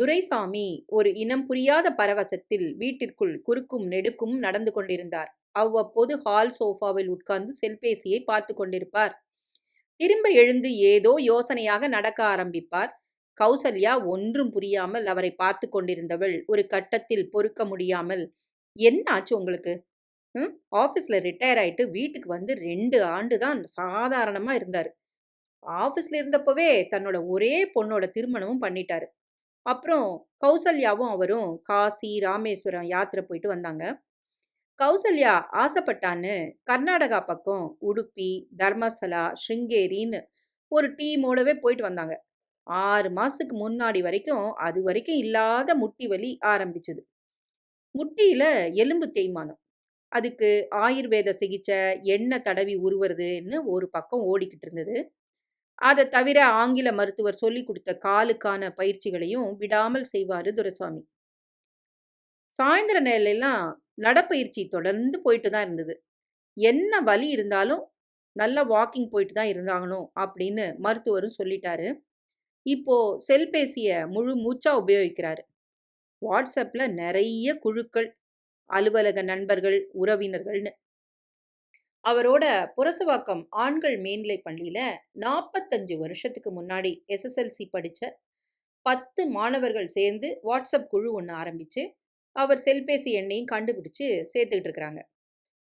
துரைசாமி ஒரு இனம் புரியாத பரவசத்தில் வீட்டிற்குள் குறுக்கும் நெடுக்கும் நடந்து கொண்டிருந்தார். அவ்வப்போது ஹால் சோஃபாவில் உட்கார்ந்து செல்பேசியை பார்த்து கொண்டிருப்பார். திரும்ப எழுந்து ஏதோ யோசனையாக நடக்க ஆரம்பிப்பார். கௌசல்யா ஒன்றும் புரியாமல் அவரை பார்த்து கொண்டிருந்தவள் ஒரு கட்டத்தில் பொறுக்க முடியாமல் என்ன ஆச்சு உங்களுக்கு? ம் ஆஃபீஸில் ரிட்டையர் ஆயிட்டு வீட்டுக்கு வந்து ரெண்டு ஆண்டு தான் சாதாரணமாக இருந்தார். ஆஃபீஸில் இருந்தப்பவே தன்னோட ஒரே பொண்ணோட திருமணமும் பண்ணிட்டாரு. அப்புறம் கௌசல்யாவும் அவரும் காசி ராமேஸ்வரம் யாத்திரை போயிட்டு வந்தாங்க. கௌசல்யா ஆசைப்பட்டான்னு கர்நாடகா பக்கம் உடுப்பி தர்மஸ்தலா ஸ்ருங்கேரின்னு ஒரு டீமோடவே போயிட்டு வந்தாங்க. ஆறு மாதத்துக்கு முன்னாடி வரைக்கும் அது வரைக்கும் இல்லாத முட்டி வலி ஆரம்பிச்சது. முட்டியில் எலும்பு தேய்மானம். அதுக்கு ஆயுர்வேத சிகிச்சை எண்ணெய் தடவி உருவுறதுன்னு ஒரு பக்கம் ஓடிக்கிட்டு இருந்தது. அதை தவிர ஆங்கில மருத்துவர் சொல்லிக் கொடுத்த காலுக்கான பயிற்சிகளையும் விடாமல் செய்வார் துரைசாமி சாயந்தர நேரிலெல்லாம் நடப்பயிற்சி தொடர்ந்து போயிட்டு தான் இருந்தது. என்ன வலி இருந்தாலும் நல்ல வாக்கிங் போயிட்டு தான் இருந்தாங்கணும் அப்படின்னு மருத்துவரும் சொல்லிட்டாரு. இப்போ செல்பேசியை முழு மூச்சா உபயோகிக்கிறாரு. வாட்ஸ்அப்பில் நிறைய குழுக்கள் அலுவலக நண்பர்கள் உறவினர்கள்னு. அவரோட புரசவாக்கம் ஆண்கள் மேல்நிலை பள்ளியில் நாற்பத்தஞ்சு வருஷத்துக்கு முன்னாடி எஸ்எஸ்எல்சி படித்த பத்து மாணவர்கள் சேர்ந்து வாட்ஸ்அப் குழு ஒன்று ஆரம்பித்து அவர் செல்பேசி எண்ணையும் கண்டுபிடிச்சு சேர்த்துக்கிட்டு இருக்கிறாங்க.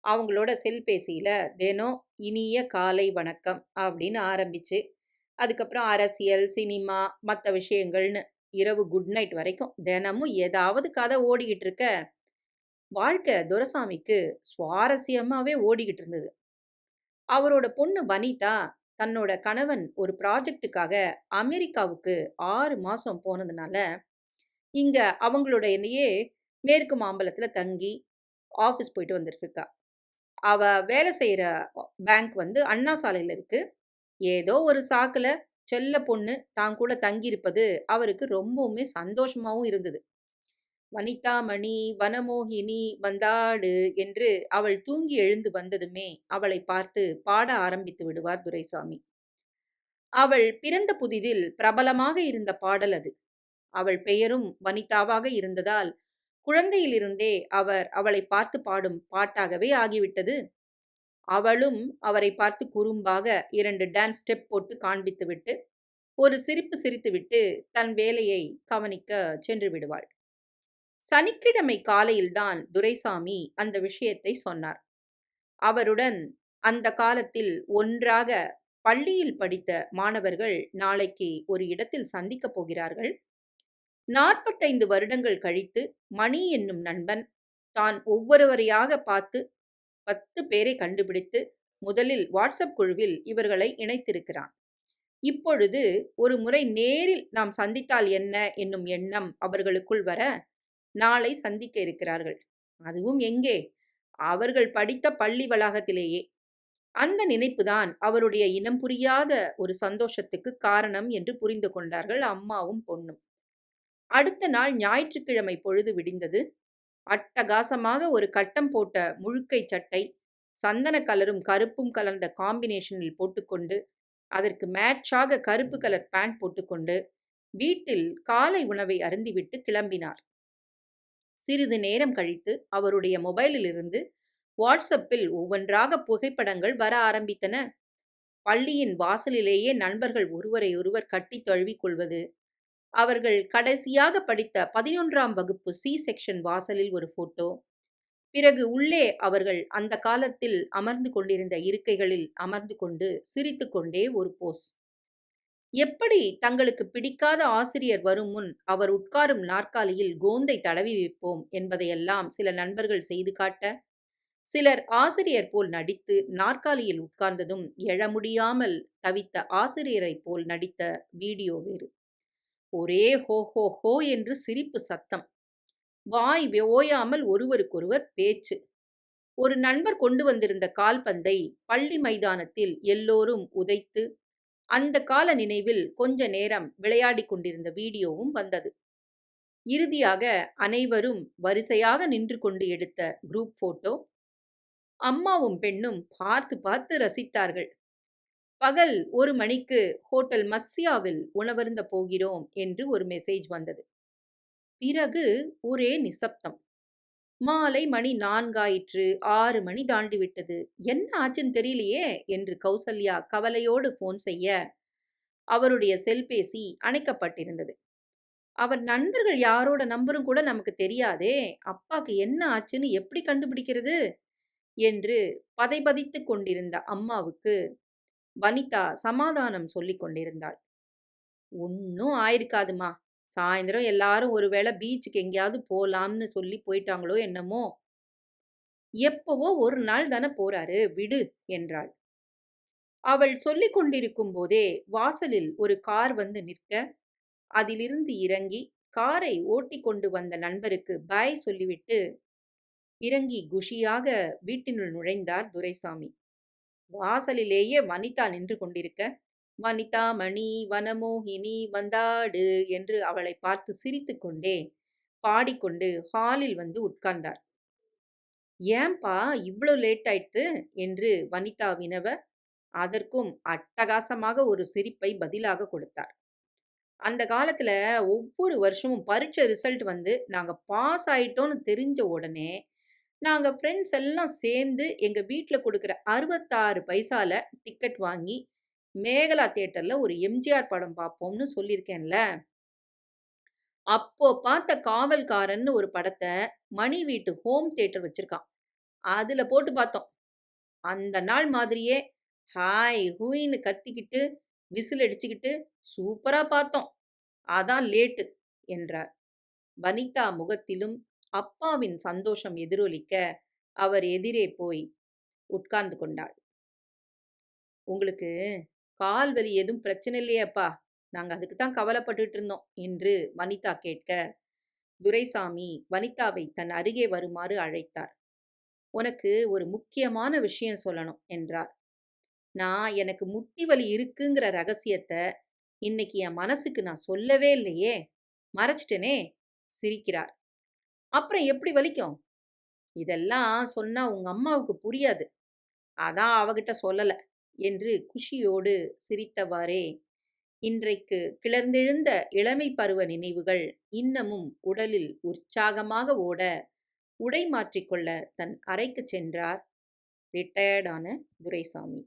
அவங்களோட செல்பேசியில் தினம் இனிய காலை வணக்கம் அப்படின்னு ஆரம்பித்து அதுக்கப்புறம் அரசியல் சினிமா மற்ற விஷயங்கள்னு இரவு குட் நைட் வரைக்கும் தினமும் ஏதாவது கதை ஓடிக்கிட்டு இருக்க வாழ்க்கை துரசாமிக்கு சுவாரஸ்யமாகவே ஓடிக்கிட்டு இருந்தது. அவரோட பொண்ணு வனிதா தன்னோட கணவன் ஒரு ப்ராஜெக்டுக்காக அமெரிக்காவுக்கு ஆறு மாதம் போனதுனால இங்கே அவங்களோட மேற்கு மாம்பலத்தில் தங்கி ஆஃபீஸ் போயிட்டு வந்துட்டு இருக்கா. அவ வேலை செய்கிற பேங்க் வந்து அண்ணா சாலையில் இருக்குது ஏதோ ஒரு சாக்கில் செல்ல பொண்ணு தான் கூட தங்கியிருப்பது அவருக்கு ரொம்பவுமே சந்தோஷமாகவும் இருந்தது. வனிதாமணி வனமோகினி வந்தாடு என்று அவள் தூங்கி எழுந்து வந்ததுமே அவளை பார்த்து பாட ஆரம்பித்து விடுவார் துரைசாமி. அவள் பிறந்த புதிதில் பிரபலமாக இருந்த பாடல் அது. அவள் பெயரும் வனிதாவாக இருந்ததால் குழந்தையிலிருந்தே அவர் அவளை பார்த்து பாடும் பாட்டாகவே ஆகிவிட்டது. அவளும் அவரை பார்த்து குறும்பாக இரண்டு டான்ஸ் ஸ்டெப் போட்டு காண்பித்துவிட்டு ஒரு சிரிப்பு சிரித்துவிட்டு தன் வேலையை கவனிக்க சென்று விடுவாள். சனிக்கிழமை காலையில்தான் துரைசாமி அந்த விஷயத்தை சொன்னார். அவருடன் அந்த காலத்தில் ஒன்றாக பள்ளியில் படித்த மாணவர்கள் நாளைக்கு ஒரு இடத்தில் சந்திக்கப் போகிறார்கள். நாற்பத்தைந்து வருடங்கள் கழித்து மணி என்னும் நண்பன் தான் ஒவ்வொருவரையாக பார்த்து பத்து பேரை கண்டுபிடித்து முதலில் வாட்ஸ்அப் குழுவில் இவர்களை இணைத்திருக்கிறான். இப்பொழுது ஒரு முறை நேரில் நாம் சந்தித்தால் என்ன என்னும் எண்ணம் அவர்களுக்குள் வர நாளை சந்திக்க இருக்கிறார்கள். அதுவும் எங்கே? அவர்கள் படித்த பள்ளி வளாகத்திலேயே. அந்த நினைப்புதான் அவருடைய இனம் புரியாத ஒரு சந்தோஷத்துக்கு காரணம் என்று புரிந்து கொண்டார்கள் அம்மாவும் பொண்ணும். அடுத்த நாள் ஞாயிற்றுக்கிழமை பொழுது விடிந்தது. அட்டகாசமாக ஒரு கட்டம் போட்ட முழுக்கை சட்டை சந்தன கலரும் கருப்பும் கலந்த காம்பினேஷனில் போட்டுக்கொண்டு அதற்கு மேட்சாக கருப்பு கலர் பேண்ட் போட்டுக்கொண்டு வீட்டில் காலை உணவை அருந்திவிட்டு கிளம்பினார். சிறிது நேரம் கழித்து அவருடைய மொபைலிலிருந்து வாட்ஸ்அப்பில் ஒவ்வொன்றாக புகைப்படங்கள் வர ஆரம்பித்தன. பள்ளியின் வாசலிலேயே நண்பர்கள் ஒருவரையொருவர் கட்டி தழுவிக் கொள்வது அவர்கள் கடைசியாக படித்த பதினொன்றாம் வகுப்பு சி செக்ஷன் வாசலில் ஒரு போட்டோ பிறகு உள்ளே அவர்கள் அந்த காலத்தில் அமர்ந்து கொண்டிருந்த இருக்கைகளில் அமர்ந்து கொண்டு சிரித்துக்கொண்டே ஒரு போஸ் எப்படி தங்களுக்கு பிடிக்காத ஆசிரியர் வரும் முன் அவர் உட்காரும் நாற்காலியில் கோந்தை தடவி வைப்போம் என்பதையெல்லாம் சில நண்பர்கள் செய்து காட்ட? சிலர் ஆசிரியர் போல் நடித்து நாற்காலியில் உட்கார்ந்ததும் எழ முடியாமல் தவித்த ஆசிரியரைப் போல் நடித்த வீடியோ வேறு. ஒரே ஹோ ஹோ ஹோ என்று சிரிப்பு சத்தம். வாய் ஓயாமல் ஒருவருக்கொருவர் பேச்சு. ஒரு நண்பர் கொண்டு வந்திருந்த கால்பந்தை பள்ளி மைதானத்தில் எல்லோரும் உதைத்து அந்த கால நினைவில் கொஞ்ச நேரம் விளையாடி கொண்டிருந்த வீடியோவும் வந்தது. இறுதியாக அனைவரும் வரிசையாக நின்று கொண்டு எடுத்த குரூப் போட்டோ அம்மாவும் பெண்ணும் பார்த்து பார்த்து ரசித்தார்கள். பகல் ஒரு மணிக்கு ஹோட்டல் மத்சியாவில் உணவருந்த போகிறோம் என்று ஒரு மெசேஜ் வந்தது. பிறகு ஒரே நிசப்தம். மாலை மணி நான்காயிற்று. ஆறு மணி தாண்டிவிட்டது. என்ன ஆச்சுன்னு தெரியலையே என்று கௌசல்யா கவலையோடு போன் செய்ய, அவருடைய செல்பேசி அணைக்கப்பட்டிருந்தது. அவர் நண்பர்கள் யாரோட நம்பரும் கூட நமக்கு தெரியாதே! அப்பாக்கு என்ன ஆச்சுன்னு எப்படி கண்டுபிடிக்கிறது? என்று பதைபதித்து கொண்டிருந்த அம்மாவுக்கு வனிதா சமாதானம் சொல்லிக் கொண்டிருந்தாள். ஒன்றும் ஆயிருக்காதும்மா. சாயந்தரம் எல்லாரும் ஒருவேளை பீச்சுக்கு எங்கேயாவது போகலாம்னு சொல்லி போயிட்டாங்களோ என்னமோ! எப்பவோ ஒரு நாள் தானே போறாரு, விடு என்றாள். அவள் சொல்லி கொண்டிருக்கும் போதே வாசலில் ஒரு கார் வந்து நிற்க, அதிலிருந்து இறங்கி காரை ஓட்டி கொண்டு வந்த நண்பருக்கு பாய் சொல்லிவிட்டு இறங்கி குஷியாக வீட்டினுள் நுழைந்தார் துரைசாமி. வாசலிலேயே வனிதா நின்று கொண்டிருக்க, வனிதா மணி வனமோகினி வந்தாடு என்று அவளை பார்த்து சிரித்து கொண்டே பாடிக்கொண்டு ஹாலில் வந்து உட்கார்ந்தார். ஏன்பா இவ்வளோ லேட் ஆயிட்டு என்று வனிதா வினவ, அதற்கும் அட்டகாசமாக ஒரு சிரிப்பை பதிலாக கொடுத்தார். அந்த காலத்தில் ஒவ்வொரு வருஷமும் பரீட்சை ரிசல்ட் வந்து நாங்கள் பாஸ் ஆயிட்டோன்னு தெரிஞ்ச உடனே, நாங்கள் ஃப்ரெண்ட்ஸ் எல்லாம் சேர்ந்து எங்கள் வீட்டில் கொடுக்குற அறுபத்தாறு பைசால டிக்கெட் வாங்கி, மேகலா தேட்டரில் ஒரு எம்ஜிஆர் படம் பார்ப்போம்னு சொல்லியிருக்கேன்ல. அப்போ பார்த்த காவல்காரன்னு ஒரு படத்தை மணி வீட்டு ஹோம் தியேட்டர் வச்சிருக்கான். அதில் போட்டு பார்த்தோம். அந்த நாள் மாதிரியே ஹாய் ஹூயின்னு கத்திக்கிட்டு, விசில் அடிச்சுக்கிட்டு சூப்பராக பார்த்தோம். அதான் லேட்டு என்றார். வனிதா முகத்திலும் அப்பாவின் சந்தோஷம் எதிரொலிக்க, அவர் எதிரே போய் உட்கார்ந்து கொண்டாள். உங்களுக்கு கால் வலி எதுவும் பிரச்சனை இல்லையேப்பா? நாங்கள் அதுக்கு தான் கவலைப்பட்டுட்டு இருந்தோம் என்று வனிதா கேட்க, துரைசாமி வனிதாவை தன் அருகே வருமாறு அழைத்தார். உனக்கு ஒரு முக்கியமான விஷயம் சொல்லணும் என்றார். நான் எனக்கு முட்டி வலி இருக்குங்கிற ரகசியத்தை இன்னைக்கு என் மனசுக்கு நான் சொல்லவே இல்லையே! மறைச்சிட்டேனே! சிரிக்கிறார். அப்புறம் எப்படி வலிக்கும்? இதெல்லாம் சொன்னா உங்க அம்மாவுக்கு புரியாது. அதான் அவகிட்ட சொல்லலை என்று குஷியோடு சிரித்தவாறே, இன்றைக்கு கிளர்ந்தெழுந்த இளமை பருவ நினைவுகள் இன்னமும் உடலில் உற்சாகமாக ஓட, உடை மாற்றிக்கொள்ள தன் அறைக்கு சென்றார் ரிட்டயர்டான துரைசாமி.